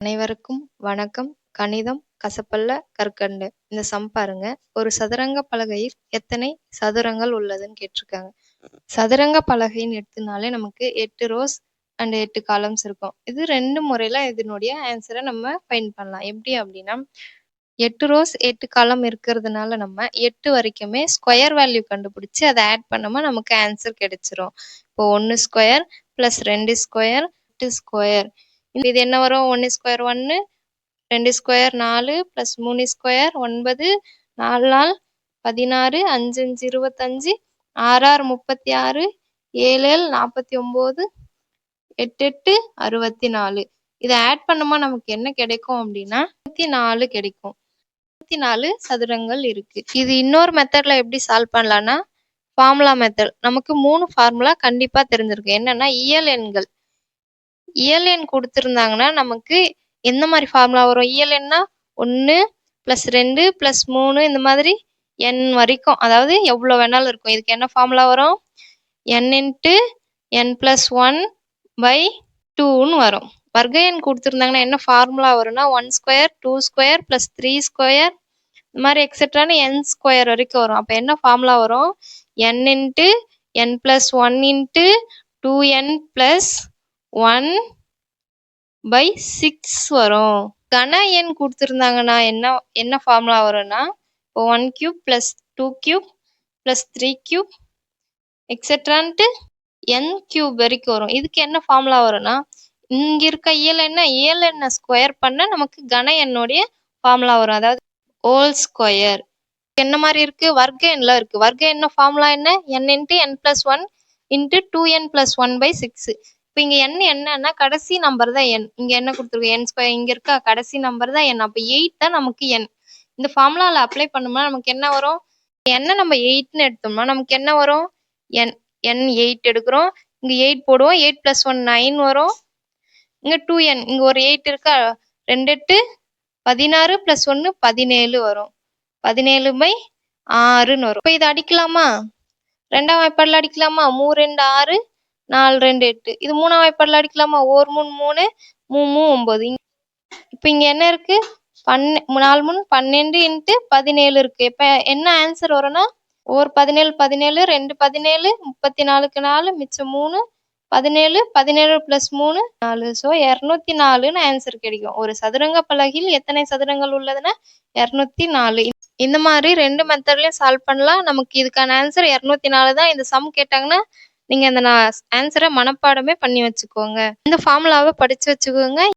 அனைவருக்கும் வணக்கம். கணிதம் கசப்பல்ல கற்கண்டு. இந்த சம் பாருங்க. ஒரு சதுரங்க பலகையில் எத்தனை சதுரங்கள் உள்ளதுன்னு கேட்டிருக்காங்க. சதுரங்க பலகைன்னு எடுத்தனாலே நமக்கு எட்டு ரோஸ் அண்ட் எட்டு காலம்ஸ் இருக்கும். இது ரெண்டு முறையில இதனுடைய ஆன்சரை நம்ம ஃபைண்ட் பண்ணலாம். எப்படி அப்படின்னா, எட்டு ரோஸ் எட்டு காலம் இருக்கிறதுனால நம்ம எட்டு வரைக்குமே ஸ்கொயர் வேல்யூ கண்டுபிடிச்சி அதை ஆட் பண்ணோமா நமக்கு ஆன்சர் கிடைச்சிரும். இப்போ ஒன்று ஸ்கொயர் பிளஸ் ரெண்டு ஸ்கொயர் எட்டு ஸ்கொயர் இது என்ன வரும்? ஒன்று ஸ்கொயர் ஒன்று ரெண்டு ஸ்கொயர் நாலு ப்ளஸ் மூணு ஸ்கொயர் ஒன்பது நாலு நாள் பதினாறு அஞ்சு அஞ்சு இருபத்தஞ்சு ஆறு முப்பத்தி ஆறு ஏழு ஏழு நாற்பத்தி ஒம்பது எட்டு எட்டு அறுபத்தி நாலு. இதை ஆட் பண்ணுமா நமக்கு என்ன கிடைக்கும் அப்படின்னா இருபத்தி நாலு கிடைக்கும். இருபத்தி நாலு சதுரங்கள் இருக்குது இது இன்னொரு மெத்தடில் எப்படி சால்வ் பண்ணலான்னா ஃபார்முலா மெத்தட் நமக்கு மூணு ஃபார்முலா கண்டிப்பாக தெரிஞ்சிருக்கும். என்னன்னா இயல் எண்கள். இயல் கொடுத்துருந்தாங்கன்னா நமக்கு எந்த மாதிரி ஃபார்முலா வரும்? இயல் ஒன்று ப்ளஸ் ரெண்டு ப்ளஸ் மூணு இந்த மாதிரி என் வரைக்கும். அதாவது எவ்வளோ வேணாலும் இருக்கும். இதுக்கு என்ன ஃபார்முலா வரும்? N into n plus one by டூன்னு வரும். வர்க்க எண் கொடுத்துருந்தாங்கன்னா என்ன ஃபார்முலா வரும்னா one square two square plus three square இந்த மாதிரி எக்ஸட்ரான்னு என் ஸ்கொயர் வரைக்கும் வரும். அப்போ என்ன ஃபார்முலா வரும்? N into n plus one into two n plus one by six வரும். கன எண் கொடுத்துருந்தாங்கன்னா என்ன என்ன ஃபார்முலா வரும்னா இப்போ one cube plus two cube plus three cube எக்ஸட்ரான்ட்டு n cube வரைக்கும் வரும். இதுக்கு என்ன ஃபார்முலா வரும்னா இங்கே இருக்க இயல் என்ன இயல் என்ன ஸ்கொயர் பண்ண நமக்கு கன எண்ணுடைய ஃபார்முலா வரும். அதாவது ஹோல் ஸ்கொயர் என்ன மாதிரி இருக்கு? வர்க்க எண்ணில் இருக்கு. வர்க்க என்ன ஃபார்முலா என்ன? N into n plus one into two n plus one by six இப்போ இங்க எண் என்னன்னா கடைசி நம்பர் தான் எண் இங்க என்ன கொடுத்துருக்கு? என் ஸ்கொயர் இங்க இருக்க? கடைசி நம்பர் தான் எண் அப்போ எயிட் தான் நமக்கு எண் இந்த ஃபார்முலாவில் அப்ளை பண்ணோம்னா நமக்கு என்ன வரும்? என்ன நம்ம எயிட்னு எடுத்தோம்னா நமக்கு என்ன வரும்? என் என் எயிட் எடுக்கிறோம். இங்கே எயிட் போடுவோம். எயிட் ப்ளஸ் ஒன் நைன் வரும். இங்கே டூ என் இங்கே ஒரு எயிட் இருக்கா? ரெண்டு எட்டு பதினாறு ப்ளஸ் ஒன்று பதினேழு வரும். பதினேழு பை ஆறுன்னு வரும். இப்போ இதை அடிக்கலாமா? ரெண்டாம் வாய்ப்பாடில் அடிக்கலாமா? மூ ரெண்டு ஆறு நாலு ரெண்டு எட்டு. இது மூணாம் வாய்ப்பாடில் அடிக்கலாமா? ஓர் மூணு மூணு மூணு மூணு ஒம்பது இப்போ இங்கே என்ன இருக்கு? பன்னெ நாலு மூணு பன்னெண்டு இன்ட்டு பதினேழு இருக்கு. இப்போ என்ன ஆன்சர் வரும்னா ஒரு பதினேழு பதினேழு ரெண்டு பதினேழு முப்பத்தி நாலுக்கு நாலு மிச்சம் மூணு பதினேழு பதினேழு ப்ளஸ் மூணு நாலு. ஸோ இரநூத்தி நாலுன்னு ஆன்சர் கிடைக்கும். ஒரு சதுரங்க பலகையில் எத்தனை சதுரங்கள் உள்ளதுன்னா இரநூத்தி நாலு இந்த மாதிரி ரெண்டு மெத்தட்லையும் சால்வ் பண்ணலாம். நமக்கு இதுக்கான ஆன்சர் இரநூத்தி நாலு தான். இந்த சம் கேட்டாங்கன்னா நீங்கள் அந்த ஆன்சரை மனப்பாடமே பண்ணி வச்சுக்கோங்க. இந்த ஃபார்முலாவை படித்து வச்சுக்கோங்க.